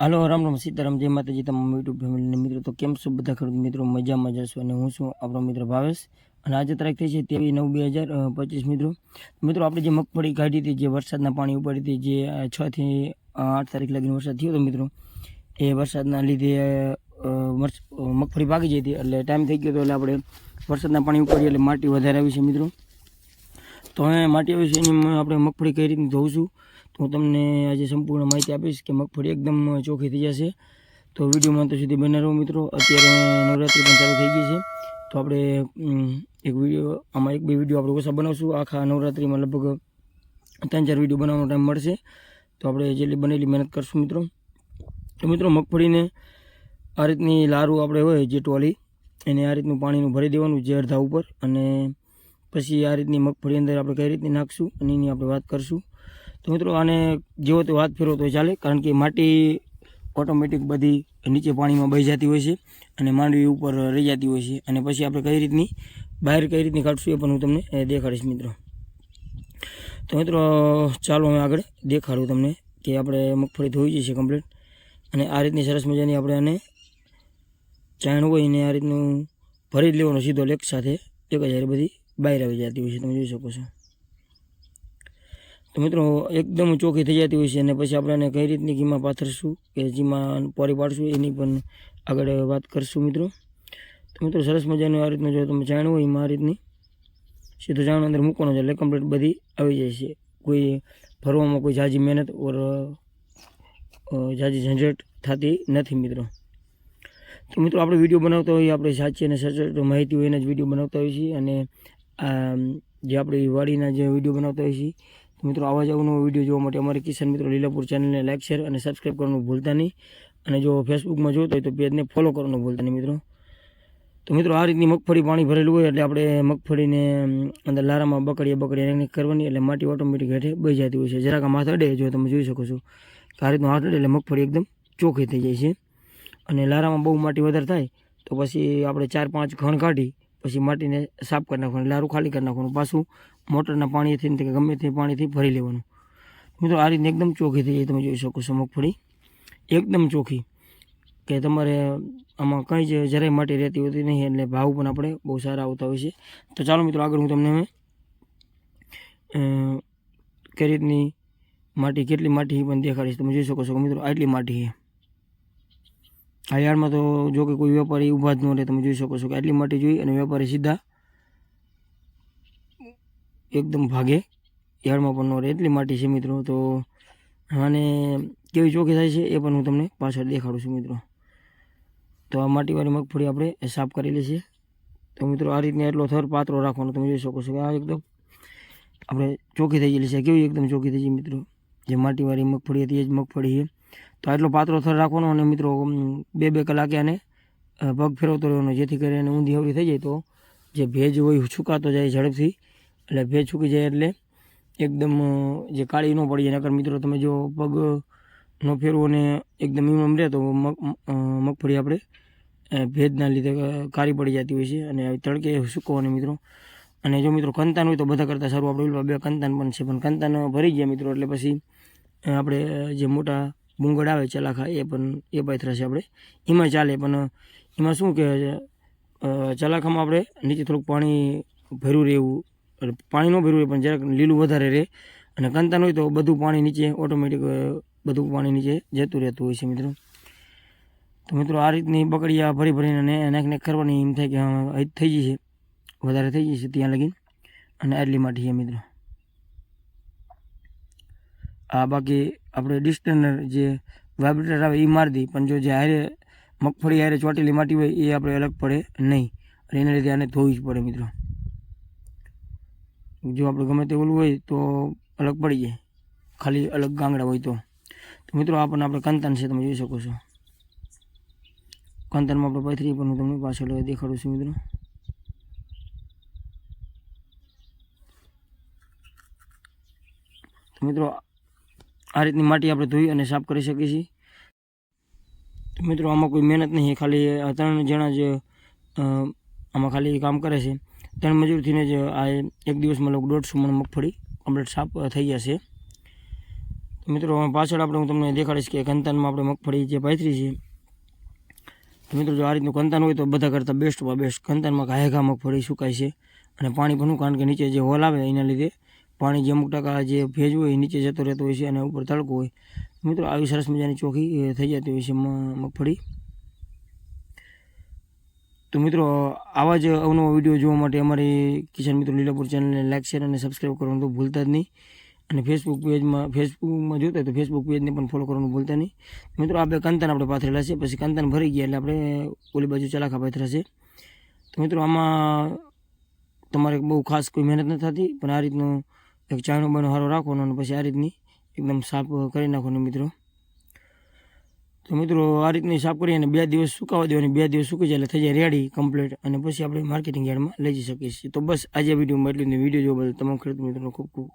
હાલો, રામ રામ, સીતારામ, જય માતાજી, તમામ યુટ્યુબ ફેમિલીના મિત્રો. તો કેમ છો બધા? ખેડૂત મિત્રો, મજામાં જશો અને હું છું આપણો મિત્ર ભાવેશ. અને આજે તારીખ થઈ છે તેવી નવ બે હજાર પચીસ મિત્રો. મિત્રો, આપણે જે મગફળી કાઢી હતી, જે વરસાદના પાણી ઉપાડી હતી, જે છ થી આઠ તારીખ લગીને વરસાદ થયો હતો મિત્રો, એ વરસાદના લીધે મગફળી ભાગી જઈ હતી. એટલે ટાઈમ થઈ ગયો હતો, એટલે આપણે વરસાદના પાણી ઉપાડી એટલે માટી વધારે આવી છે મિત્રો. તો હવે માટી આવી છે એની આપણે મગફળી કઈ રીતની ધોઉં છું? હું તમને આજે સંપૂર્ણ માહિતી આપીશ કે મગફળી એકદમ ચોખ્ખી થઈ જશે. તો વિડીયોમાં તો સુધી બને રહો મિત્રો. અત્યારે નવરાત્રિ પણ ચાલુ થઈ ગઈ છે. તો આપણે એક વીડિયો, આમાં એક બે વીડિયો આપણે ઓછા બનાવશું. આખા નવરાત્રિમાં લગભગ ત્રણ ચાર વીડિયો બનાવવાનો ટાઈમ મળશે. તો આપણે જેટલી બનેલી મહેનત કરશું મિત્રો. તો મિત્રો, મગફળીને આ રીતની લારું આપણે હોય જે ટોલી, એને આ રીતનું પાણીનું ભરી દેવાનું જે અડધા ઉપર. અને પછી આ રીતની મગફળી અંદર આપણે કઈ રીતની નાખશું અને એની આપણે વાત કરશું. તો મિત્રો આને જેવો તો વાત ફેરવો તો ચાલે, કારણ કે માટી ઓટોમેટિક બધી નીચે પાણીમાં બહી જતી હોય છે અને માંડવી ઉપર રહી જતી હોય છે. અને પછી આપણે કઈ રીતની, બહાર કઈ રીતની કાઢશું એ પણ હું તમને દેખાડીશ મિત્રો. તો મિત્રો, ચાલો હું આગળ દેખાડું તમને કે આપણે મગફળી ધોઈ છે કમ્પ્લીટ અને આ રીતની સરસ મજાની આપણે આને ચાણ હોય ને આ રીતનું ભરી જ લેવાનું સીધો લેક સાથે, એક હજાર બધી બહાર આવી જતી હોય છે. તમે જોઈ શકો છો. તો મિત્રો, એકદમ ચોખ્ખી થઈ જતી હોય છે અને પછી આપણે કઈ રીતની ઘીમાં પાથરશું કે જીમાં પોરી પાડશું એની પણ આગળ વાત કરશું મિત્રો. તો મિત્રો, સરસ મજાનું આ રીતનું જો તમે જાણવું હોય એમાં આ રીતની, સીધું જાણો અંદર મૂકવાનું છે એટલે કમ્પ્લીટ બધી આવી જાય છે. કોઈ ફરવામાં કોઈ જાજી મહેનત ઓર જાજી ઝંઝટ થતી નથી મિત્રો. તો મિત્રો, આપણે વીડિયો બનાવતા હોઈએ, આપણે સાચી અને સચોટ માહિતી હોય એના જ વીડિયો બનાવતા હોઈએ છીએ અને જે આપણી વાડીના જે વીડિયો બનાવતા હોઈએ છીએ મિત્રો, આવા જ અવનવો વીડિયો જોવા માટે અમારી કિસાન મિત્રો લીલાપુર ચેનલને લાઇક શેર અને સબસ્ક્રાઈબ કરવાનું ભૂલતા નહીં. અને જો ફેસબુકમાં જોતા હોય તો પેજને ફોલો કરવાનું ભૂલતા નહીં મિત્રો. તો મિત્રો, આ રીતની મગફળી પાણી ભરેલું હોય એટલે આપણે મગફળીને અંદર લારામાં બકડીએ બકડીએ એને કરવાની એટલે માટી ઓટોમેટિક હેઠે બહી જતી હોય છે. જરાક હાથ અડે જો તમે જોઈ શકો છો. કે આ રીતનો હાથ અડે એટલે મગફળી એકદમ ચોખ્ખી થઈ જાય છે. અને લારામાં બહુ માટી વધારે થાય તો પછી આપણે ચાર પાંચ ઘણ કાઢી પછી માટીને સાફ કરી નાખવાનું, લારું ખાલી કરી નાખવાનું પાછું. મોટરના પાણીથી કે ગમે તે પાણીથી ભરી લેવાનું. મિત્રો, આ રીતે એકદમ ચોખ્ખી થઈ જાય. તમે જોઈ શકો છો મગફળી. એકદમ ચોખ્ખી કે તમારે આમાં કંઈ જ જરાય માટી રહેતી હોતી નહીં, એટલે ભાવ પણ આપણે બહુ સારા આવતા હોય છે. તો ચાલો મિત્રો, આગળ હું તમને કઈ રીતની માટી, કેટલી માટી પણ દેખાડીશ. તમે જોઈ શકો છો મિત્રો, આટલી માટી છે. આ યાર્ડમાં તો જો કે કોઈ વેપારી ઊભા જ ન રહે, તમે જોઈ શકો છો કે આટલી માટી જોઈ અને વેપારી સીધા એકદમ ભાગે. યાર્ડમાં પણ ન રહે, એટલી માટી છે મિત્રો. તો આને કેવી ચોખ્ખી થાય છે એ પણ હું તમને પાછળ દેખાડું છું મિત્રો. તો આ માટીવાળી મગફળી આપણે સાફ કરેલી છે. તો મિત્રો આ રીતને એટલો થર પાત્રો રાખવાનો તમે જોઈ શકો છો કે આ એકદમ આપણે ચોખ્ખી થઈ ગયેલી છે. કેવી એકદમ ચોખ્ખી થઈ ગઈ મિત્રો. જે માટીવાળી મગફળી હતી એ જ મગફળી છે. તો આટલો પાતળો થર રાખવાનો અને મિત્રો બે બે કલાકે આને પગ ફેરવતો રહેવાનો. જેથી કરીને ઊંધી હવડી થઈ જાય તો જે ભેજ હોય એ છુકાતો જાય ઝડપથી. એટલે ભેજ સૂકી જાય એટલે એકદમ જે કાળી ન પડી જાય. નકર મિત્રો તમે જો પગ નો ફેરવો ને એકદમ ઇમમ રહે તો મગ મગફળી આપણે ભેજના લીધે કાળી પડી જતી હોય છે અને તડકે સૂકવવાની મિત્રો. અને જો મિત્રો કંતાન હોય તો બધા કરતાં સારું. આપણે બે કંતાન પણ છે, પણ કંતાન ભરી ગયા મિત્રો. એટલે પછી આપણે જે મોટા બુંગળ આવે ચલાખા એ પણ, એ પાથરા છે આપણે એમાં ચાલે, પણ એમાં શું કે ચલાખામાં આપણે નીચે થોડુંક પાણી ભર્યું રહેવું. એટલે પાણી ન ભર્યું પણ જરાક લીલું વધારે રહે. અને કંતાન હોય તો બધું પાણી નીચે ઓટોમેટિક બધું પાણી નીચે જતું રહેતું હોય છે મિત્રો. તો મિત્રો આ રીતની બકડીયા ભરી ભરીને નાખ નાખ કરવાની એમ થાય કે હા થઈ જશે વધારે થઈ જશે ત્યાં લગીને. અને આટલી માટી છે મિત્રો. આ બાકી આપણે ડિસ્ટનર જે વાઇબ્રેટર આવે એ મારી દઈ પણ જો જે હારે મગફળી હારે ચોટેલી માટી હોય એ આપણે અલગ પડે નહીં. અને એના લીધે આને ધોવી જ પડે મિત્રો. જો આપણે ગમે તે ઓલું હોય તો અલગ પડી જાય. ખાલી અલગ ગાંગડા હોય તો. તો મિત્રો આ પણ આપણે કંતાન છે, તમે જોઈ શકો છો. કંતનમાં આપણે પથરી પણ હું તમને પાછળ દેખાડું છું મિત્રો. તો મિત્રો, આ રીતની માટી આપણે ધોઈ અને સાફ કરી શકીએ છીએ. મિત્રો, આમાં કોઈ મહેનત નહીં, ખાલી ત્રણ જણા જ આમાં ખાલી કામ કરે છે. ત્રણ મજૂરથીને જ આ એક દિવસમાં લોકો દોઢસો મણ મગફળી કમ્પ્લીટ સાફ થઈ જશે. મિત્રો પાછળ આપણે હું તમને દેખાડીશ કે કંતાનમાં આપણે મગફળી જે પાથરી છે મિત્રો, જો આ રીતનું કંતાન હોય તો બધા કરતાં બેસ્ટમાં બેસ્ટ કંતાનમાં ઘાએ ઘા મગફળી સુકાય છે અને પાણી ઘણું કારણ કે નીચે જે હોલ આવે એના લીધે પાણી જે અમુક ટકા જે ભેજ હોય એ નીચે જતો રહેતો હોય છે અને ઉપર તડકો હોય. મિત્રો, આવી સરસ મજાની ચોખ્ખી થઈ જતી હોય છે મગફળી. તો મિત્રો, આવા જ અવનવા વીડિયો જોવા માટે અમારી કિશન મિત્રો લીલાપુર ચેનલને લાઇક શેર અને સબસ્ક્રાઈબ કરવાનું તો ભૂલતા જ નહીં. અને ફેસબુક પેજમાં ફેસબુકમાં જોતા તો ફેસબુક પેજને પણ ફોલો કરવાનું ભૂલતા નહીં. મિત્રો, આ બે કંતાન આપણે પાથરેલા છે. પછી કંતાન ભરી ગયા એટલે આપણે ઓલી બાજુ ચલાખા પાથરા છે. તો મિત્રો, આમાં તમારે બહુ ખાસ કોઈ મહેનત નથી થતી, પણ આ રીતનું એક ચાણું બાયણો સારો રાખવાનો અને પછી આ રીતની એકદમ સાફ કરી નાખવાનું મિત્રો. તો મિત્રો આ રીતની સાફ કરી અને બે દિવસ સુકાવા દેવાની. બે દિવસ સુકી જાય એટલે થઈ જાય રેડી કમ્પ્લીટ અને પછી આપણે માર્કેટિંગ યાર્ડમાં લઈ જઈ શકીએ છીએ. તો બસ આજે વિડીયોમાં એટલું. વીડિયો જોવા બદલ તમામ ખેડૂત મિત્રોનો ખૂબ ખૂબ